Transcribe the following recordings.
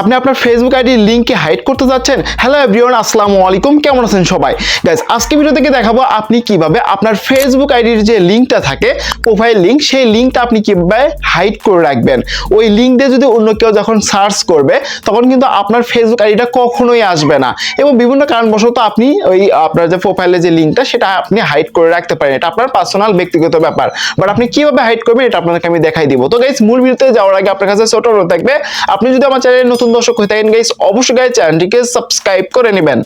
আপনি আপনার ফেসবুক আইডির লিঙ্ককে হাইড করতে যাচ্ছেন। হ্যালো এভরিওয়ান আসসালামু আলাইকুম। কেমন আছেন সবাই? গাইজ আজকে ভিডিও থেকে দেখাবো আপনি কীভাবে আপনার ফেসবুক আইডির যে লিঙ্কটা থাকে প্রোফাইল লিঙ্ক সেই লিঙ্কটা আপনি কীভাবে হাইড করে রাখবেন। ওই লিঙ্ক দিয়ে যদি অন্য কেউ যখন সার্চ করবে, তখন কিন্তু আপনার ফেসবুক আইডিটা কখনোই আসবে না। এবং বিভিন্ন কারণবশত আপনি ওই আপনার যে প্রোফাইলে যে লিঙ্কটা সেটা আপনি হাইড করে রাখতে পারেন। এটা আপনার পার্সোনাল ব্যক্তিগত ব্যাপার। বাট আপনি কীভাবে হাইড করবেন, এটা আপনাকে আমি দেখাই দিব। তো গাইজ মূল ভিডিওতে যাওয়ার আগে আপনার কাছে ছোট অনুরোধ থাকবে। আপনি যদি আমার চ্যানেলে নতুন দর্শক হয়ে থাকেন গাইস অবশ্যই গাইস চ্যানেলটিকে সাবস্ক্রাইব করে নেবেন।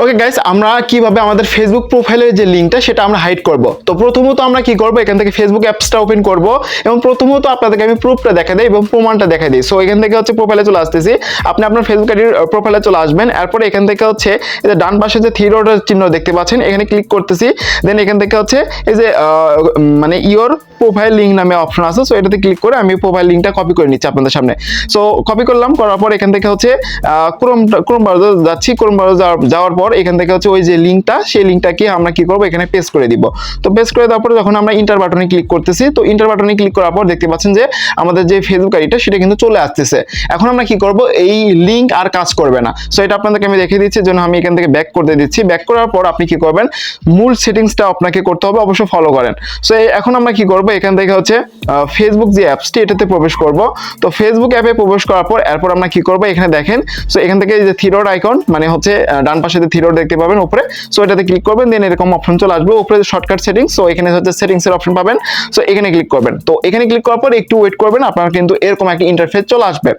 ওকে গাইস আমরা কীভাবে আমাদের ফেসবুক প্রোফাইলের যে লিঙ্কটা সেটা আমরা হাইড করব। তো প্রথমত আমরা কি করব? এখান থেকে ফেসবুক অ্যাপসটা ওপেন করব এবং প্রথমত আপনাদেরকে আমি প্রুফটা দেখা দেই এবং প্রমাণটা দেখা দিই। সো এখান থেকে হচ্ছে প্রোফাইলে চলে আসতেছি। আপনি আপনার ফেসবুক আইডির প্রোফাইলে চলে আসবেন। এরপরে এখান থেকে হচ্ছে এই যে ডান পাশে যে থ্রি ডটের চিহ্ন দেখতে পাচ্ছেন, এখানে ক্লিক করতেছি। দেন এখান থেকে হচ্ছে এই যে মানে ইওর প্রোফাইল লিঙ্ক নামে অপশন আছে। সো এটাতে ক্লিক করে আমি প্রোফাইল লিঙ্কটা কপি করে নিচ্ছি আপনাদের সামনে। সো কপি করলাম, করার পর এখান থেকে হচ্ছে ক্রোম ক্রোম ব্রাউজার যাচ্ছি। ক্রোম ব্রাউজার যাওয়ার পর এখান থেকে হচ্ছে ওই যে লিঙ্কটা সেই লিঙ্কটাকে আমরা কি করব? এখানে পেস্ট করে দিব। তো পেস্ট করে দেওয়ার পরে যখন আমরা ইন্টার বাটনে ক্লিক করতেছি, তো ইন্টার বাটনে ক্লিক করার পর দেখতে পাচ্ছেন যে আমাদের যে ফেসবুক আইডিটা সেটা কিন্তু চলে আসতেছে। এখন আমরা কি করব? এই লিঙ্ক আর কাজ করবে না। সো এটা আপনাদেরকে আমি দেখিয়ে দিচ্ছি জন্য আমি এখান থেকে ব্যাক করতে দিচ্ছি। ব্যাক করার পর আপনি কি করবেন? মূল সেটিংসটা আপনাকে করতে হবে অবশ্যই ফলো করেন। সো এখন আমরা কি করব? এখান থেকে হচ্ছে ফেসবুক যে অ্যাপসটি এটাতে প্রবেশ করব। তো ফেসবুক অ্যাপে প্রবেশ করার পর, এরপর আমরা কি করব? এখানে দেখেন সো এখান থেকে যে থিরোড আইকন মানে হচ্ছে ডান পাশে থিরোড দেখতে পাবেন উপরে। সো এটাতে ক্লিক করবেন দেন এরকম অপশন চলে আসবে। উপরে শর্টকাট সেটিংস সো এখানে হচ্ছে সেটিংস এর অপশন পাবেন। সো এখানে ক্লিক করবেন। তো, এখানে ক্লিক করার পর একটু ওয়েট করবেন, আপনার কিন্তু এরকম একটা ইন্টারফেস চলে আসবে।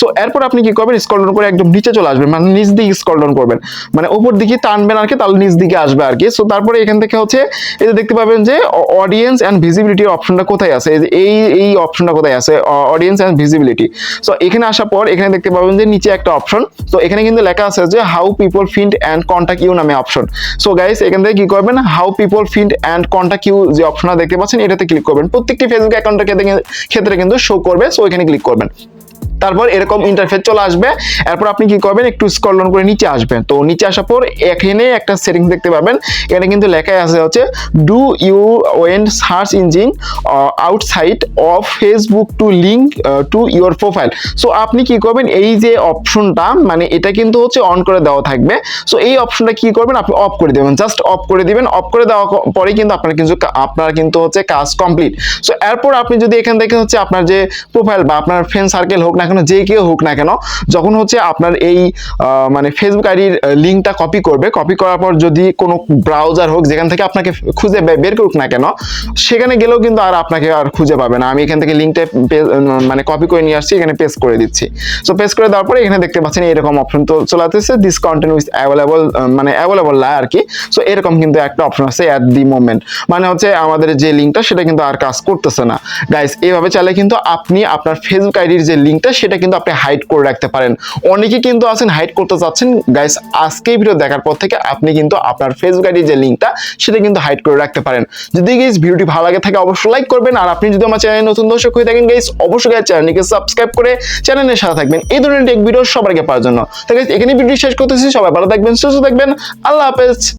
সো এরপর আপনি কি করবেন স্ক্রল ডাউন করে একদম নিচে চলে আসবেন মানে নিচ দিকে স্ক্রল ডাউন করবেন। মানে উপর দিকে টানবেন আর কি, তাহলে নিচ দিকে আসবে আর কি। সো তারপরে এখান থেকে হচ্ছে, এই যে দেখতে পাবেন যে অডিয়েন্স অ্যান্ড ভিজিবিলিটির অপশনটা কোথায় আছে? এই এই অপশনটা কোথায় আছে? অডিয়েন্স অ্যান্ড ভিজিবিলিটি সো এখানে আসার পর এখানে দেখতে পাবেন যে, নিচে একটা অপশন তো এখানে কিন্তু লেখা আছে যে how people find and contact you নামে অপশন সো গাইস এখান থেকে কি করবেন? How people find and contact you যে অপশনটা দেখতে পাচ্ছেন, এটাতে ক্লিক করবেন। প্রত্যেকটি ফেসবুক অ্যাকাউন্টের ক্ষেত্রে কিন্তু শো করবে সো এখানে ক্লিক করবেন। তারপর এরকম ইন্টারফেস চলে আসবে। এরপর আপনি কি করবেন, একটু স্ক্রল ডাউন করে নিচে আসবেন। তো নিচে আসার পর এখানে একটা সেটিংস দেখতে পাবেন। এখানে কিন্তু লেখা আছে হচ্ছে do you want search engine outside of Facebook to link to your profile so আপনি কি করবেন, এই যে অপশনটা মানে এটা কিন্তু হচ্ছে অন করে দেওয়া থাকবে। সো এই অপশনটা কি করবেন, আপনি অফ করে দেবেন। জাস্ট অফ করে দিবেন। অফ করে দেওয়া পরে কিন্তু আপনার কিন্তু আপনার কিন্তু হচ্ছে কাজ কমপ্লিট সো এরপর আপনি যদি এখান থেকে হচ্ছে আপনার যে প্রোফাইল বা আপনার ফ্রেন্ড সার্কেল হোক না কেন যে কেউ হোক না কেন, যখন হচ্ছে আপনার এই মানে ফেসবুক আইডির লিঙ্কটা কপি করবে কপি করার পর যদি কোনো ব্রাউজার হোক, যেখান থেকে আপনাকে খুঁজে বের করুক না কেন, সেখানে গেলেও কিন্তু আর আপনাকে আর খুঁজে পাবে না। আমি এখান থেকে লিঙ্কটা মানে কপি করে নিয়ে আসছি, এখানে পেস্ট করে দিচ্ছি। সো পেস্ট করে দেওয়ার পরে এখানে দেখতে পাচ্ছেন এরকম অপশন তো চলে আসতেছে দিস কন্টেন্ট উইথ অ্যাভেলেবল মানে অ্যাভেলেবল না আর কি। সো এরকম কিন্তু একটা অপশন আছে অ্যাট দি মোমেন্ট মানে হচ্ছে আমাদের যে লিঙ্কটা সেটা কিন্তু আর কাজ করতেছে না। গাইস এইভাবে চাইলে কিন্তু আপনি আপনার ফেসবুক আইডির যে লিঙ্কটা সেটা কিন্তু আপনি হাইড করে রাখতে পারেন। অনেকে কিন্তু আছেন হাইড করতে চাচ্ছেন গাইস আজকে ভিডিও দেখার পর থেকে আপনি কিন্তু আপনার ফেসবুক আইডির যে লিঙ্কটা সেটা কিন্তু হাইড করে রাখতে পারেন। যদি গাইস ভিডিওটি ভালো লাগে থাকে, অবশ্যই লাইক করবেন। আর আপনি যদি আমার চ্যানেলে নতুন দর্শক হয়ে থাকেন গাইস অবশ্যই গাইস চ্যানেলটিকে সাবস্ক্রাইব করে চ্যানেলের সাথে থাকবেন। এই ধরনের টেক ভিডিও সবার আগে পাওয়ার জন্য। তো গাইস এখানে ভিডিও শেষ করতেছি। সবাই ভালো থাকবেন, সুস্থ থাকবেন। আল্লাহ হাফেজ।